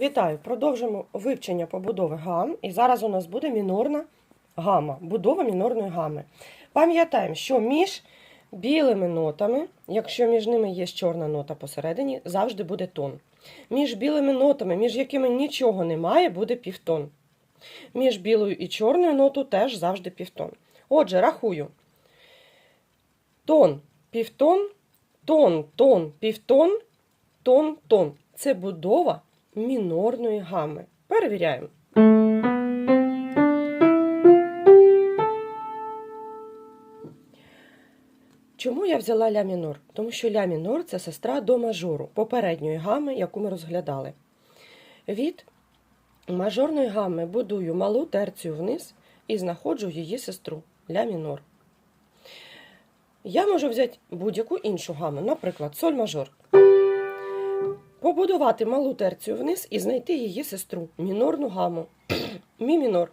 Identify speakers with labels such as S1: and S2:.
S1: Вітаю! Продовжимо вивчення побудови гам. І зараз у нас буде мінорна гама, будова мінорної гами. Пам'ятаємо, що між білими нотами, якщо між ними є чорна нота посередині, завжди буде тон. Між білими нотами, між якими нічого немає, буде півтон. Між білою і чорною нотою теж завжди півтон. Отже, рахую. Тон, півтон, тон, тон, півтон, тон, тон. Це будова мінорної гами. Перевіряємо. Чому я взяла ля мінор? Тому що ля мінор це сестра до мажору, попередньої гами, яку ми розглядали. Від мажорної гами будую малу терцію вниз і знаходжу її сестру ля мінор. Я можу взяти будь-яку іншу гаму, наприклад, соль мажор. Побудувати малу терцію вниз і знайти її сестру мінорну гаму. Мі мінор.